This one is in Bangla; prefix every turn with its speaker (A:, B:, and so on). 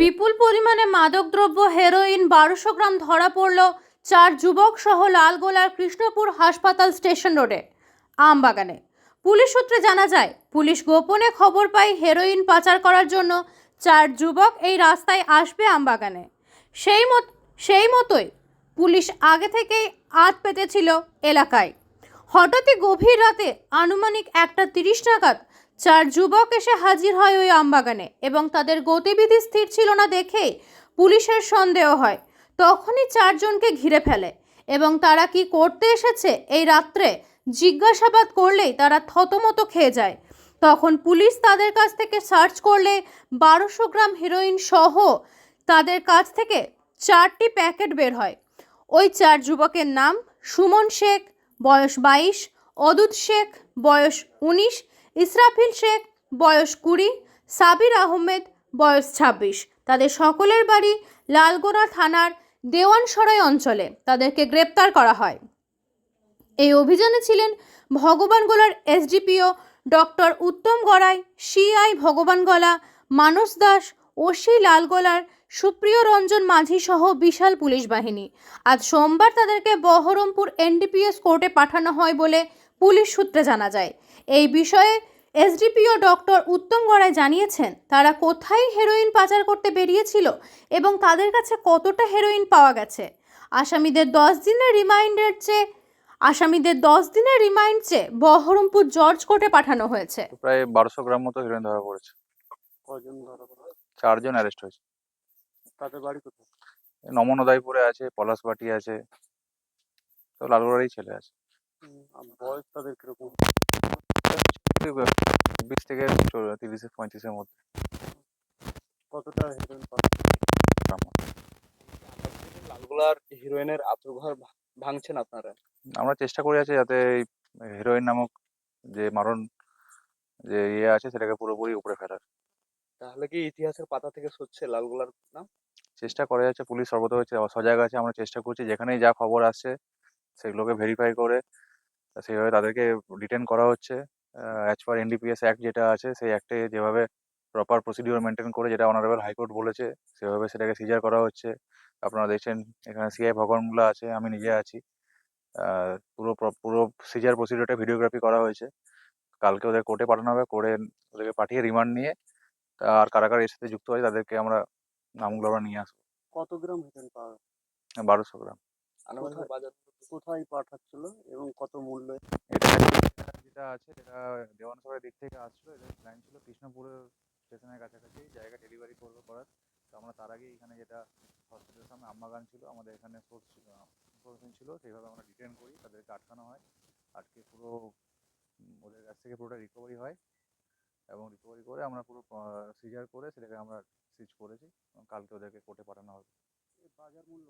A: বিপুল পরিমাণে মাদকদ্রব্য, হেরোইন বারোশো গ্রাম ধরা পড়ল চার যুবক সহ লালগোলার কৃষ্ণপুর হাসপাতাল স্টেশন রোডে, আমবাগানে। পুলিশ সূত্রে জানা যায়, পুলিশ গোপনে খবর পায় হেরোইন পাচার করার জন্য চার যুবক এই রাস্তায় আসবে আমবাগানে। সেই মত, সেই মতোই পুলিশ আগে থেকেই আত পেতেছিল এলাকায়। হঠাৎই গভীর রাতে আনুমানিক একটা তিরিশ নাগাদ চার যুবক এসে হাজির হয় ওই আমবাগানে এবং তাদের গতিবিধি স্থির ছিল না দেখেই পুলিশের সন্দেহ হয়। তখনই চারজনকে ঘিরে ফেলে এবং তারা কি করতে এসেছে এই রাত্রে জিজ্ঞাসাবাদ করলেই তারা থতমত খেয়ে যায়। তখন পুলিশ তাদের কাছ থেকে সার্চ করলে বারোশো গ্রাম হেরোইন সহ তাদের কাছ থেকে চারটি প্যাকেট বের হয়। ওই চার যুবকের নাম সুমন শেখ, বয়স বাইশ, অদুত শেখ, বয়স উনিশ ইসরাফিল শেখ, বয়স কুড়ি, সাবির আহমেদ, বয়স ছাব্বিশ। তাদের সকলের বাড়ি লালগোনা থানার দেওয়ানসরাই অঞ্চলে তাদেরকে গ্রেপ্তার করা হয়। এই অভিযানে ছিলেন ভগবানগোলার SDPO doctor Uttam Garai, CI Bhagabangola Manas Das, OC লালগোলার Supriyo Ranjan মাঝি সহ বিশাল পুলিশ বাহিনী। আজ সোমবার তাদেরকে বহরমপুর এনডিপিএস কোর্টে পাঠানো হয় বলে পুলিশ সূত্রে জানা যায়। এই বিষয়ে এসডিপিও ডক্টর উত্তম গড়াই জানিয়েছেন তারা কোথায় হেরোইন পাচার করতে বেরিয়েছিল এবং তাদের কাছে কতটা হেরোইন পাওয়া গেছে। আসামিদের দশ দিনের রিমাইন্ডের চেয়ে আসামিদের দশ দিনের রিমাইন্ড চেয়ে বহরমপুর জর্জ কোর্টে পাঠানো হয়েছে।
B: প্রায় বারোশো গ্রাম মতো হিরোইন ধরা পড়েছে।
C: কজন ধরা পড়া
B: চারজন অ্যারেস্ট হয়েছে।
C: তাদের বাড়ি কোথায়?
B: নমনদাইপুরে আছে পলাশবাটি আছে তো লালগড়ারই ছেলে আছে।
C: বয়স তাদের কীরকম?
B: বিশ থেকে তিরিশে পঁয়ত্রিশের মধ্যে।
C: কতটা হিরোইন লালগোলার হিরোইনের আত্মঘর ভাঙছেন আপনারা?
B: আমরা চেষ্টা করে আছি যাতে এই হিরোইন নামক যে মারণ যে ইয়ে আছে সেটাকে পুরোপুরি উপরে ফেলার।
C: তাহলে কি ইতিহাসের পাতা থেকে সচ্ছে লালগোলার নাম?
B: চেষ্টা করে যাচ্ছে পুলিশ সর্বত হচ্ছে সজাগ আছে আমরা চেষ্টা করছি যেখানেই যা খবর আসছে সেগুলোকে ভেরিফাই করে সেইভাবে তাদেরকে ডিটেন করা হচ্ছে। অ্যাজ পার এনডিপিএস অ্যাক্ট যেটা আছে সেই অ্যাক্টে যেভাবে প্রপার প্রসিডিওর মেনটেন করে যেটা অনারেবল হাইকোর্ট বলেছে সেভাবে সেটাকে সিজার করা হচ্ছে। আপনারা দেখছেন এখানে সিআই ভগবানগুলো আছে আমি নিজে আছি। পুরো প্র- পুরো সিজার প্রসিডিওরটা ভিডিওগ্রাফি করা হয়েছে। কালকে ওদের কোর্টে পাঠানো হবে কোর্টে ওদেরকে পাঠিয়ে রিমান্ড নিয়ে আর কারা কারা এর সাথে যুক্ত আছে তাদেরকে আমরা নামগুলো আমরা নিয়ে আসব।
C: কত গ্রাম হিরোইন পাওয়া?
B: বারোশো গ্রাম।
C: বাজার কোথায় পাঠাচ্ছিল এবং কত মূল্য?
B: এটা যেটা আছে এটা দেওয়ানসরের দিক থেকে আসছিল, এটা লাইন ছিল কৃষ্ণপুরের স্টেশনের কাছাকাছি জায়গা ডেলিভারি করবে করার। তো আমরা তার আগে এখানে যেটা হসপিটালের সামনে আম্মাগান ছিল, আমাদের এখানে সোর্স ইনফরমেশন ছিল, সেইভাবে আমরা ডিটেন করি, তাদেরকে আটকানো হয়। আটকে পুরো ওদের কাছ থেকে পুরোটা রিকভারি হয়। এবং রিকভারি করে আমরা পুরো সিজার করে সেটাকে আমরা সিজ করেছি। এবং কালকে ওদেরকে কোর্টে পাঠানো হবে।
C: বাজার মূল্য